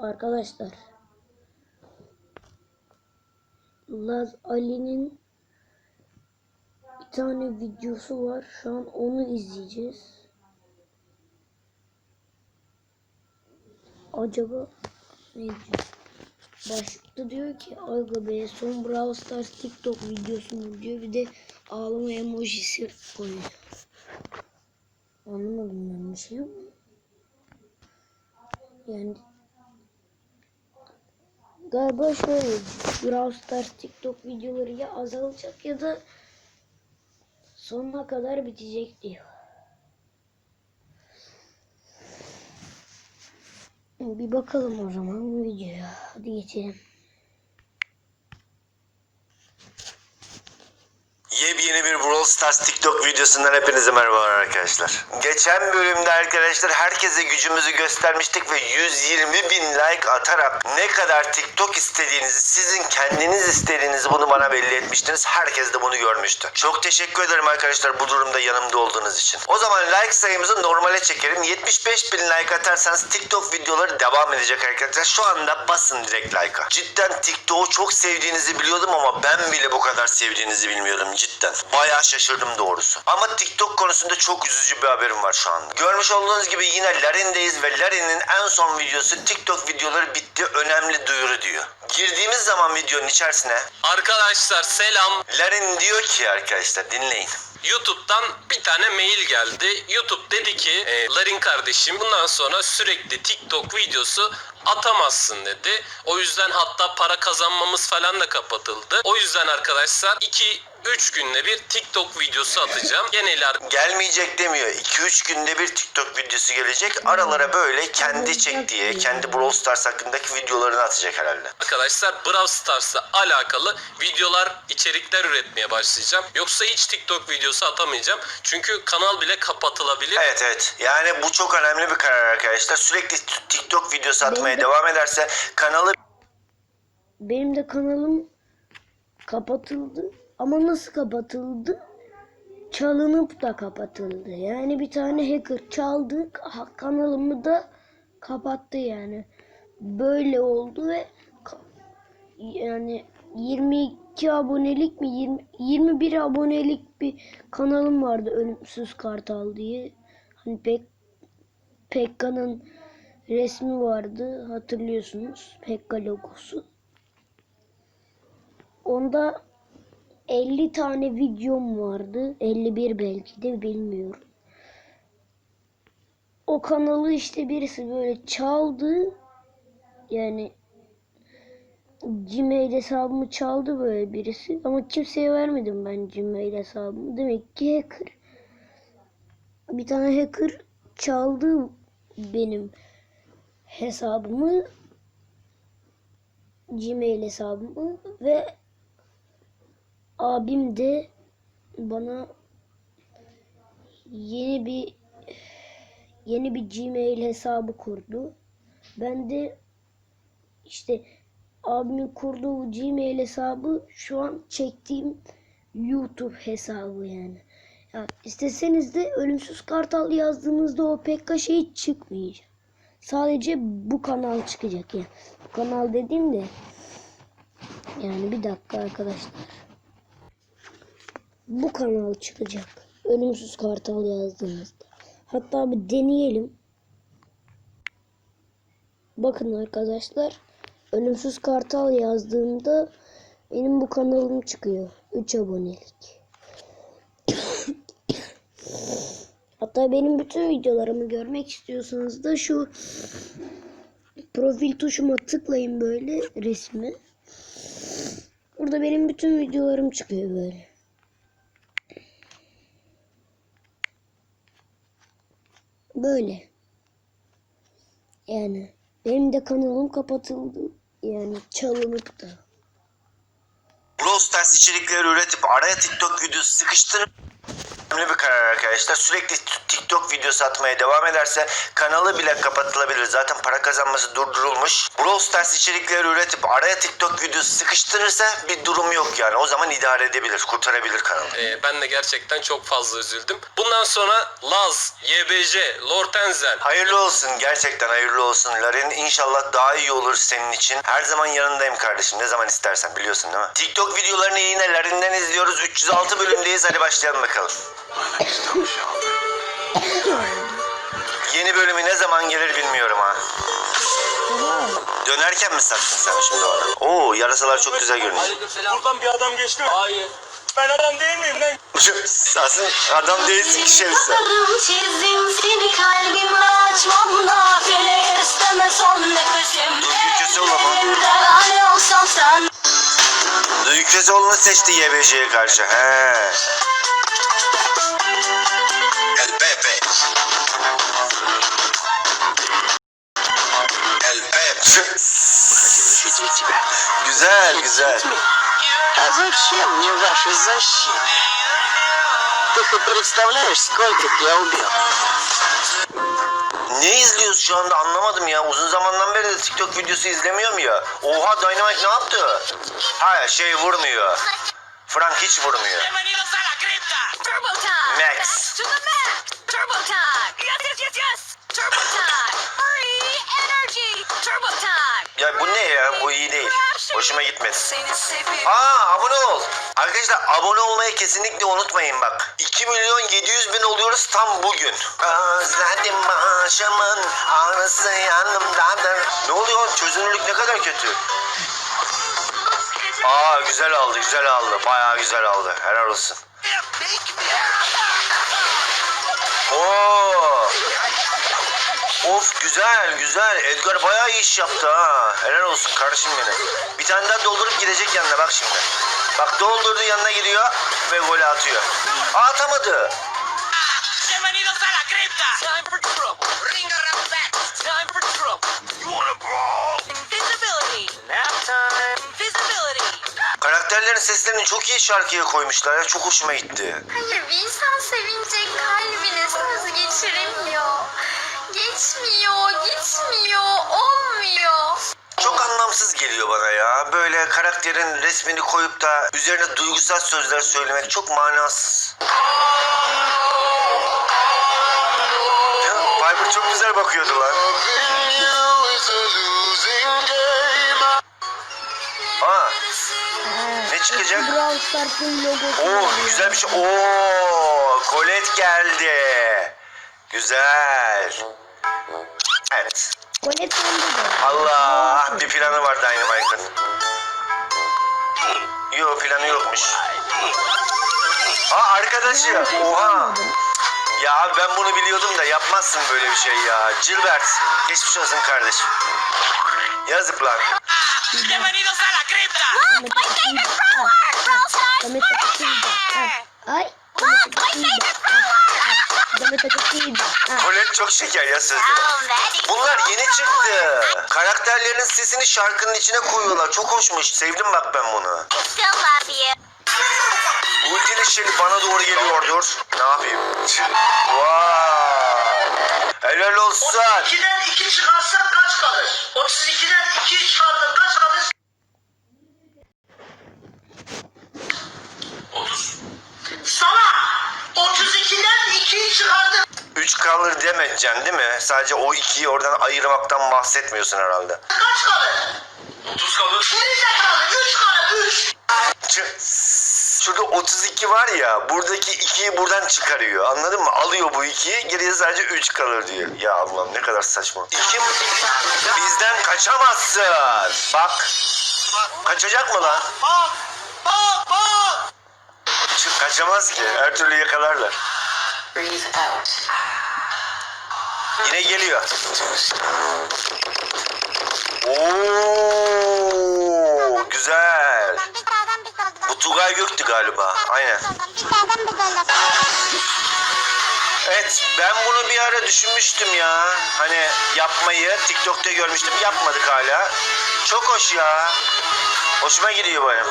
Arkadaşlar. Laz Ali'nin bir tane videosu var. Şu an onu izleyeceğiz. Acaba ne diyor? Başlıkta diyor ki Aga be son Brawl Stars TikTok videosunu diyor. Bir de ağlama emojisi koyuyor. Anlamadım ben bir şey ama. Yani galiba şöyle Brawl Stars TikTok videoları ya azalacak ya da sonuna kadar bitecek diyor. Bir bakalım o zaman videoya. Hadi geçelim. Yepyeni bir Brawl Stars TikTok videosundan hepinize merhabalar arkadaşlar. Geçen bölümde arkadaşlar herkese gücümüzü göstermiştik ve 120 bin like atarak ne kadar TikTok istediğinizi sizin kendiniz istediğinizi bunu bana belli etmiştiniz. Herkes de bunu görmüştü. Çok teşekkür ederim arkadaşlar bu durumda yanımda olduğunuz için. O zaman like sayımızı normale çekelim. 75 bin like atarsanız TikTok videoları devam edecek arkadaşlar. Şu anda basın direkt like'a. Cidden TikTok'u çok sevdiğinizi biliyordum ama ben bile bu kadar sevdiğinizi bilmiyordum cidden. Bayağı şaşırdım doğrusu. Ama TikTok konusunda çok üzücü bir haberim var şu an. Görmüş olduğunuz gibi yine Larin'deyiz ve Larin'in en son videosu TikTok videoları bitti önemli duyuru diyor. Girdiğimiz zaman videonun içerisine Arkadaşlar selam. Larin diyor ki arkadaşlar dinleyin. YouTube'dan bir tane mail geldi. YouTube dedi ki e, Larin kardeşim bundan sonra sürekli TikTok videosu atamazsın dedi. O yüzden hatta para kazanmamız falan da kapatıldı. O yüzden arkadaşlar 2 3 günde bir TikTok videosu atacağım. Genel Gelmeyecek demiyor. 2-3 günde bir TikTok videosu gelecek. Aralara böyle kendi çektiği, kendi Brawl Stars hakkındaki videolarını atacak herhalde. Arkadaşlar Brawl Stars'la alakalı videolar, içerikler üretmeye başlayacağım. Yoksa hiç TikTok videosu atamayacağım. Çünkü kanal bile kapatılabilir. Evet evet. Yani bu çok önemli bir karar arkadaşlar. Sürekli TikTok videosu atmaya Benim de- devam ederse kanalı Benim de kanalım kapatıldı. Ama nasıl kapatıldı? Çalınıp da kapatıldı. Yani bir tane hacker çaldı. Kanalımı da kapattı yani. Böyle oldu ve yani 22 abonelik mi 20, 21 abonelik bir kanalım vardı Ölümsüz Kartal diye. Hani pek Pekka'nın resmi vardı hatırlıyorsunuz. Pekka logosu. Onda 50 tane videom vardı. 51 belki de bilmiyorum. O kanalı işte birisi böyle çaldı. Yani Gmail hesabımı çaldı böyle birisi. Ama kimseye vermedim ben Gmail hesabımı. Demek ki hacker. Bir tane hacker çaldı benim hesabımı. Gmail hesabımı ve abim de bana yeni bir yeni bir Gmail hesabı kurdu. Ben de işte abimin kurduğu Gmail hesabı şu an çektiğim YouTube hesabı yani. Ya isteseniz de ölümsüz kartal yazdığınızda o pekka şey çıkmayacak. Sadece bu kanal çıkacak ya. Bu kanal dediğimde yani bir dakika arkadaşlar. Bu kanal çıkacak. Ölümsüz kartal yazdığınızda. Hatta bir deneyelim. Bakın arkadaşlar. Ölümsüz kartal yazdığımda benim bu kanalım çıkıyor. 3 abonelik. Hatta benim bütün videolarımı görmek istiyorsanız da şu profil tuşuma tıklayın böyle resmi. Burada benim bütün videolarım çıkıyor böyle. Böyle. Yani benim de kanalım kapatıldı. Yani çalınıp da. Brawl Stars içerikleri üretip araya TikTok videosu sıkıştırıp önemli bir karar arkadaşlar. Sürekli TikTok videosu atmaya devam ederse kanalı bile kapatılabilir. Zaten para kazanması durdurulmuş. Brawl Stars içerikleri üretip araya TikTok videosu sıkıştırırsa bir durum yok yani. O zaman idare edebilir, kurtarabilir kanalı. Ee, ben de gerçekten çok fazla üzüldüm. Bundan sonra Laz, YBC, Lortenzen, Hayırlı olsun gerçekten hayırlı olsun. Larin inşallah daha iyi olur senin için. Her zaman yanındayım kardeşim ne zaman istersen biliyorsun değil mi? TikTok videolarını yine Larin'den izliyoruz. 306 bölümdeyiz hadi başlayalım bakalım. Yeni bölümü ne zaman gelir bilmiyorum ha. Dönerken mi sattın sen şimdi onu? Oo yarasalar çok güzel görünüyor. Buradan bir adam geçti mi? Hayır. Ben adam değil miyim lan? Aslında adam değilsin ki. Tasarım çizdim seni kalbime açmam nafile isteme son nefesim Duygu Köseoğlu mu? Elimden olsam sen Duygu Köseoğlu'nu seçti YBJ'ye karşı. He. El Pepe. El Pepe. güzel güzel. А зачем мне ваша защита? Ты хоть представляешь, сколько я убил? Ne izliyoruz şu anda anlamadım ya. Uzun zamandan beri de TikTok videosu izlemiyorum ya. Oha Dynamite ne yaptı? Ha şey vurmuyor. Frank hiç vurmuyor. Max. Ya bu ne ya? Bu iyi değil. Hoşuma gitmedi. Aa abone ol. Arkadaşlar abone olmayı kesinlikle unutmayın bak. 2 milyon 700 bin oluyoruz tam bugün. Özledim başımın ağrısı yanımdadır. Ne oluyor? Çözünürlük ne kadar kötü. Aa güzel aldı güzel aldı. Bayağı güzel aldı. Helal olsun. Oo. Of güzel güzel. Edgar bayağı iyi iş yaptı ha. Helal olsun kardeşim benim. Bir tane daha doldurup gidecek yanına bak şimdi. Bak doldurdu yanına gidiyor ve golü atıyor. Atamadı. Karakterlerin seslerini çok iyi şarkıya koymuşlar ya. Çok hoşuma gitti. Hayır bir insan sevince Geçmiyor, gitmiyor, olmuyor. Çok anlamsız geliyor bana ya. Böyle karakterin resmini koyup da üzerine duygusal sözler söylemek çok manasız. Ya, Piper çok güzel bakıyordu lan. Aa, ne çıkacak? Brawl Stars'ın logosu. Oo güzel bir şey. Oo Colette geldi. Güzel. Evet. Colette bende de. Allah bir planı var Dynamite'ın. Yo planı yokmuş. Ha arkadaşı. Oha. Ya ben bunu biliyordum da yapmazsın böyle bir şey ya. Gilbert geçmiş olsun kardeşim. Yazık lan. Bienvenidos a la cripta. Samet Akası'ydı. Ah, Samet Akası'ydı. Ah, Ay. Akası'ydı. Ah, ah, Colette çok şeker ya sözleri. Bunlar yeni çıktı. Karakterlerin sesini şarkının içine koyuyorlar. Çok hoşmuş. Sevdim bak ben bunu. Still love you Ultili şey bana doğru geliyordur. Ne yapayım? Vay. Helal olsun. 32'den 2 çıkarsan kaç kalır? 32'den 2 çıkardın kaç kalır? 30. Sana 32'den 2'yi çıkardın. 3 kalır demeyeceksin değil mi? Sadece o ikiyi oradan ayırmaktan bahsetmiyorsun herhalde. Kaç kalır? 30 kalır. Geri zekalı 3 kalır 3. Ç- Şurada 32 var ya buradaki 2'yi buradan çıkarıyor. Anladın mı? Alıyor bu 2'yi geriye sadece 3 kalır diyor. Ya Allah'ım ne kadar saçma. İki bizden kaçamazsın. Bak. Kaçacak mı lan? Bak bak bak. Kaçamaz ki. Her türlü yakalarlar. Breathe out. Yine geliyor. Oo, güzel. Bu Tugay Gök'tü galiba. Aynen. Evet ben bunu bir ara düşünmüştüm ya. Hani yapmayı TikTok'ta görmüştüm. Yapmadık hala. Çok hoş ya. Hoşuma gidiyor benim.